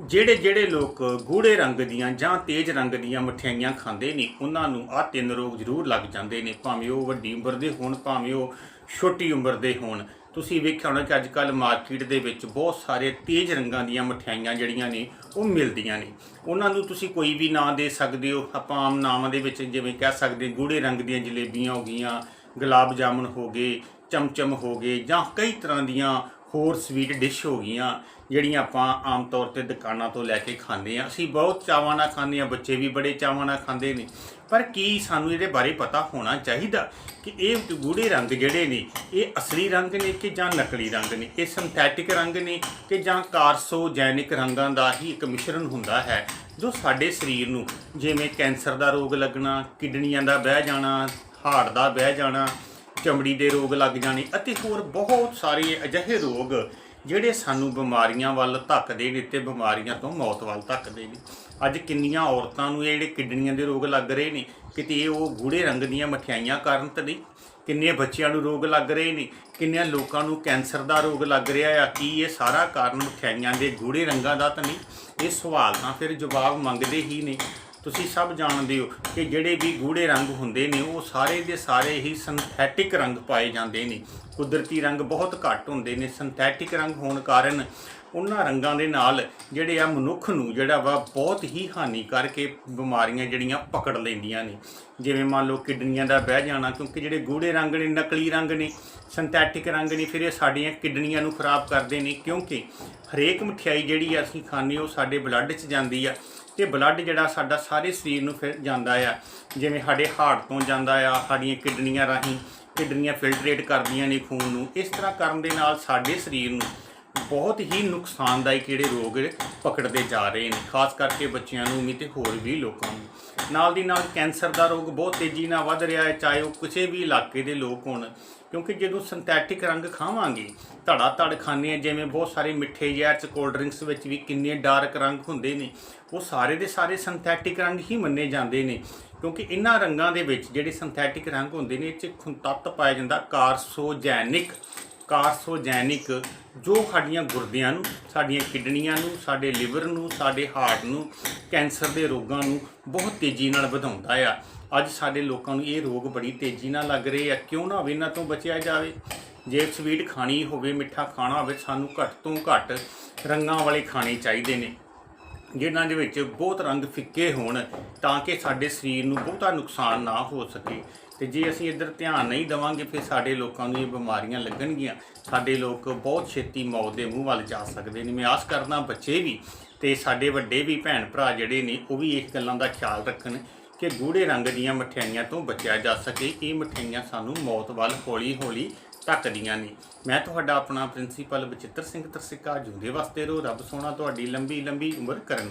ਜਿਹੜੇ ਜਿਹੜੇ ਲੋਕ ਗੂੜੇ ਰੰਗ ਦੀਆਂ ਜਾਂ ਤੇਜ਼ ਰੰਗ ਦੀਆਂ ਮਠਿਆਈਆਂ ਖਾਂਦੇ ਨੇ, ਉਹਨਾਂ ਨੂੰ ਆਹ ਤਿੰਨ ਰੋਗ ਜ਼ਰੂਰ ਲੱਗ ਜਾਂਦੇ ਨੇ, ਭਾਵੇਂ ਉਹ ਵੱਡੀ ਉਮਰ ਦੇ ਹੋਣ, ਭਾਵੇਂ ਉਹ ਛੋਟੀ ਉਮਰ ਦੇ ਹੋਣ। ਤੁਸੀਂ ਵੇਖਿਆ ਹੋਣਾ ਕਿ ਅੱਜ ਕੱਲ ਮਾਰਕੀਟ ਦੇ ਵਿੱਚ ਬਹੁਤ ਸਾਰੇ ਤੇਜ਼ ਰੰਗਾਂ ਦੀਆਂ ਮਠਿਆਈਆਂ ਜਿਹੜੀਆਂ ਨੇ, ਉਹ ਮਿਲਦੀਆਂ ਨੇ। ਉਹਨਾਂ ਨੂੰ ਤੁਸੀਂ ਕੋਈ ਵੀ ਨਾਂ ਦੇ ਸਕਦੇ ਹੋ, ਆਪਾਂ ਆਮ ਨਾਵਾਂ ਦੇ ਵਿੱਚ ਜਿਵੇਂ ਕਹਿ ਸਕਦੇ ਗੂੜੇ ਰੰਗ ਦੀਆਂ ਜਲੇਬੀਆਂ ਹੋ ਗਈਆਂ, ਗੁਲਾਬ ਜਾਮੁਨ ਹੋ ਗਏ, ਚਮਚਮ ਹੋ ਗਏ ਜਾਂ ਕਈ ਤਰ੍ਹਾਂ ਦੀਆਂ ਹੋਰ ਸਵੀਟ ਡਿਸ਼ ਹੋ ਗਈਆਂ, ਜਿਹੜੀਆਂ ਆਪਾਂ ਆਮ ਤੌਰ ਤੇ ਦੁਕਾਨਾਂ ਤੋਂ ਲੈ ਕੇ ਖਾਂਦੇ ਆ ਅਸੀਂ ਬਹੁਤ ਚਾਵਾਂ ਨਾਲ ਖਾਂਦੇ ਆ ਬੱਚੇ ਵੀ ਬੜੇ ਚਾਵਾਂ ਨਾਲ ਖਾਂਦੇ ਨੇ। ਪਰ ਕੀ ਸਾਨੂੰ ਇਹਦੇ ਬਾਰੇ ਪਤਾ ਹੋਣਾ ਚਾਹੀਦਾ ਕਿ ਇਹ ਗੂੜੇ ਰੰਗ ਜਿਹੜੇ ਨੇ, ਇਹ ਅਸਲੀ ਰੰਗ ਨੇ ਕਿ ਜਾਂ ਨਕਲੀ ਰੰਗ ਨੇ? ਇਹ ਸਿੰਥੈਟਿਕ ਰੰਗ ਨੇ ਕਿ ਜਾਂ ਕਾਰਸੋਜੈਨਿਕ ਰੰਗਾਂ ਦਾ ਹੀ ਇੱਕ ਮਿਸ਼ਰਣ ਹੁੰਦਾ ਹੈ, ਜੋ ਸਾਡੇ ਸਰੀਰ ਨੂੰ, ਜਿਵੇਂ ਕੈਂਸਰ ਦਾ ਰੋਗ ਲੱਗਣਾ, ਕਿਡਨੀਆਂ ਦਾ ਬਹਿ ਜਾਣਾ, ਹਾਰਟ ਦਾ ਬਹਿ ਜਾਣਾ ਚਮੜੀ ਦੇ ਰੋਗ ਲੱਗ ਜਾਣੇ ਅਤੇ ਹੋਰ ਬਹੁਤ ਸਾਰੇ ਅਜਿਹੇ ਰੋਗ ਜਿਹੜੇ ਸਾਨੂੰ ਬਿਮਾਰੀਆਂ ਵੱਲ ਧੱਕਦੇ ਨੇ ਤੇ ਬਿਮਾਰੀਆਂ ਤੋਂ ਮੌਤ ਵੱਲ ਧੱਕਦੇ ਨੇ। ਅੱਜ ਕਿੰਨੀਆਂ ਔਰਤਾਂ ਨੂੰ ਇਹ ਜਿਹੜੇ ਕਿਡਨੀਆਂ ਦੇ ਰੋਗ ਲੱਗ ਰਹੇ ਨੇ, ਕਿਤੇ ਉਹ ਗੂੜੇ ਰੰਗ ਦੀਆਂ ਮਠਿਆਈਆਂ ਕਾਰਨ ਤਾਂ ਨਹੀਂ, ਕਿੰਨੇ ਬੱਚਿਆਂ ਨੂੰ ਰੋਗ ਲੱਗ ਰਹੇ ਨੇ, ਕਿੰਨਿਆਂ ਲੋਕਾਂ ਨੂੰ ਕੈਂਸਰ ਦਾ ਰੋਗ ਲੱਗ ਰਿਹਾ ਆ, ਕੀ ਇਹ ਸਾਰਾ ਕਾਰਨ ਮਠਿਆਈਆਂ ਦੇ ਗੂੜੇ ਰੰਗਾਂ ਦਾ ਤਾਂ ਨਹੀਂ? ਇਹ ਸਵਾਲ ਤਾਂ ਫਿਰ ਜਵਾਬ ਮੰਗਦੇ ਹੀ ਨੇ। ਤੁਸੀਂ ਸਭ ਜਾਣਦੇ ਹੋ ਕਿ ਜਿਹੜੇ ਵੀ ਗੂੜੇ ਰੰਗ ਹੁੰਦੇ ਨੇ, ਉਹ ਸਾਰੇ ਦੇ ਸਾਰੇ ਹੀ ਸਿੰਥੈਟਿਕ ਰੰਗ ਪਾਏ ਜਾਂਦੇ ਨੇ। ਕੁਦਰਤੀ ਰੰਗ ਬਹੁਤ ਘੱਟ ਹੁੰਦੇ ਨੇ ਸਿੰਥੈਟਿਕ ਰੰਗ ਹੋਣ ਕਾਰਨ ਉਹਨਾਂ ਰੰਗਾਂ ਦੇ ਨਾਲ ਜਿਹੜੇ ਆ ਮਨੁੱਖ ਨੂੰ ਜਿਹੜਾ ਵਾ ਬਹੁਤ ਹੀ ਹਾਨੀ ਕਰਕੇ ਬਿਮਾਰੀਆਂ ਜਿਹੜੀਆਂ ਪਕੜ ਲੈਂਦੀਆਂ ਨੇ। ਜਿਵੇਂ ਮੰਨ ਲਓ ਕਿਡਨੀਆਂ ਦਾ ਬਹਿ ਜਾਣਾ, ਕਿਉਂਕਿ ਜਿਹੜੇ ਗੂੜੇ ਰੰਗ ਨੇ, ਨਕਲੀ ਰੰਗ ਨੇ ਸਿੰਥੈਟਿਕ ਰੰਗ ਨੇ ਫਿਰ ਇਹ ਸਾਡੀਆਂ ਕਿਡਨੀਆਂ ਨੂੰ ਖਰਾਬ ਕਰਦੇ ਨੇ, ਕਿਉਂਕਿ ਹਰੇਕ ਮਠਿਆਈ ਜਿਹੜੀ ਆ ਅਸੀਂ ਖਾਂਦੇ ਉਹ ਸਾਡੇ ਬਲੱਡ 'ਚ ਜਾਂਦੀ ਆ ਤੇ ਬਲੱਡ ਜਿਹੜਾ ਸਾਡਾ ਸਾਰੇ ਸਰੀਰ ਨੂੰ ਫਿਰ ਜਾਂਦਾ ਆ। ਜਿਵੇਂ ਸਾਡੇ ਹਾਰਟ ਤੋਂ ਜਾਂਦਾ ਆ, ਸਾਡੀਆਂ ਕਿਡਨੀਆਂ ਰਾਹੀਂ ਕਿਡਨੀਆਂ ਫਿਲਟਰੇਟ ਕਰਦੀਆਂ ਨੇ ਖੂਨ ਨੂੰ, ਇਸ ਤਰ੍ਹਾਂ ਕਰਨ ਦੇ ਨਾਲ ਸਾਡੇ ਸਰੀਰ ਨੂੰ ਬਹੁਤ ਹੀ ਨੁਕਸਾਨਦਾਇਕ ਜਿਹੜੇ ਰੋਗ ਪਕੜਦੇ ਜਾ ਰਹੇ ਨੇ, ਖਾਸ ਕਰਕੇ ਬੱਚਿਆਂ ਨੂੰ ਵੀ ਤੇ ਹੋਰ ਵੀ ਲੋਕਾਂ ਨੂੰ। ਨਾਲ ਦੀ ਨਾਲ ਕੈਂਸਰ ਦਾ ਰੋਗ ਬਹੁਤ ਤੇਜ਼ੀ ਨਾਲ ਵੱਧ ਰਿਹਾ ਹੈ, ਚਾਹੇ ਉਹ ਕਿਸੇ ਵੀ ਇਲਾਕੇ ਦੇ ਲੋਕ ਹੋਣ, ਕਿਉਂਕਿ ਜਦੋਂ ਸਿੰਥੈਟਿਕ ਰੰਗ ਖਾਵਾਂਗੇ ਧੜਾ ਧੜ ਖਾਂਦੇ ਆ ਜਿਵੇਂ ਬਹੁਤ ਸਾਰੇ ਮਿੱਠੇ ਜ਼ਹਿਰ ਚ ਕੋਲਡ ਡਰਿੰਕਸ ਵਿੱਚ ਵੀ ਕਿੰਨੇ ਡਾਰਕ ਰੰਗ ਹੁੰਦੇ ਨੇ, ਉਹ ਸਾਰੇ ਦੇ ਸਾਰੇ ਸਿੰਥੈਟਿਕ ਰੰਗ ਹੀ ਮੰਨੇ ਜਾਂਦੇ ਨੇ, ਕਿਉਂਕਿ ਇਹਨਾਂ ਰੰਗਾਂ ਦੇ ਵਿੱਚ ਜਿਹੜੇ ਸਿੰਥੈਟਿਕ ਰੰਗ ਹੁੰਦੇ ਨੇ, ਇਹ ਚ ਖੁੰ- ਤੱਤ ਪਾਇਆ ਜਾਂਦਾ ਕਾਰਸੋਜੈਨਿਕ ਕਾਰਸੋਜੈਨਿਕ ਜੋ ਸਾਡੀਆਂ ਗੁਰਦਿਆਂ ਨੂੰ, ਸਾਡੀਆਂ ਕਿਡਨੀਆਂ ਨੂੰ, ਸਾਡੇ ਲਿਵਰ ਨੂੰ, ਸਾਡੇ ਹਾਰਟ ਨੂੰ, ਕੈਂਸਰ ਦੇ ਰੋਗਾਂ ਨੂੰ ਬਹੁਤ ਤੇਜ਼ੀ ਨਾਲ ਵਧਾਉਂਦਾ ਆ। ਅੱਜ ਸਾਡੇ ਲੋਕਾਂ ਨੂੰ ਇਹ ਰੋਗ ਬੜੀ ਤੇਜ਼ੀ ਨਾਲ ਲੱਗ ਰਹੇ ਆ। ਕਿਉਂ ਨਾ ਹੋਵੇ, ਇਹਨਾਂ ਤੋਂ ਬਚਿਆ ਜਾਵੇ। ਜੇ ਸਵੀਟ ਖਾਣੀ ਹੋਵੇ, ਮਿੱਠਾ ਖਾਣਾ ਹੋਵੇ, ਸਾਨੂੰ ਘੱਟ ਤੋਂ ਘੱਟ ਰੰਗਾਂ ਵਾਲੇ ਖਾਣੇ ਚਾਹੀਦੇ ਨੇ, ਜਿਨ੍ਹਾਂ ਦੇ ਵਿੱਚ ਬਹੁਤ ਰੰਗ ਫਿੱਕੇ ਹੋਣ ਤਾਂ ਕਿ ਸਾਡੇ ਸਰੀਰ ਨੂੰ ਬਹੁਤਾ ਨੁਕਸਾਨ ਨਾ ਹੋ ਸਕੇ। ਤੇ ਜੇ ਅਸੀਂ ਇੱਧਰ ਧਿਆਨ ਨਹੀਂ ਦੇਵਾਂਗੇ, ਫਿਰ ਸਾਡੇ ਲੋਕਾਂ ਨੂੰ ਇਹ ਬਿਮਾਰੀਆਂ ਲੱਗਣਗੀਆਂ। ਸਾਡੇ ਲੋਕ ਬਹੁਤ ਛੇਤੀ ਮੌਤ ਦੇ ਮੂੰਹ ਵੱਲ ਜਾ ਸਕਦੇ ਨੇ। ਮੈਂ ਆਸ ਕਰਦਾ ਬੱਚੇ ਵੀ ਤੇ ਸਾਡੇ ਵੱਡੇ ਵੀ ਭੈਣ ਭਰਾ ਜਿਹੜੇ ਨੇ, ਉਹ ਵੀ ਇਸ ਗੱਲਾਂ ਦਾ ਖਿਆਲ ਰੱਖਣ ਕਿ ਗੂੜੇ ਰੰਗ ਦੀਆਂ ਮਠਿਆਈਆਂ ਤੋਂ ਬਚਿਆ ਜਾ ਸਕੇ। ਇਹ ਮਠਿਆਈਆਂ ਸਾਨੂੰ ਮੌਤ ਵੱਲ ਹੌਲੀ-ਹੌਲੀ ਧੱਕਦੀਆਂ ਨੇ। ਮੈਂ ਤੁਹਾਡਾ ਆਪਣਾ ਪ੍ਰਿੰਸੀਪਲ ਬਚਿੱਤਰ ਸਿੰਘ ਤਰਸਿੱਕਾ ਜੁੰਦੇ ਵਾਸਤੇ ਰੋ ਰੱਬ ਸੋਹਣਾ ਤੁਹਾਡੀ ਲੰਬੀ ਲੰਬੀ ਉਮਰ ਕਰਨ।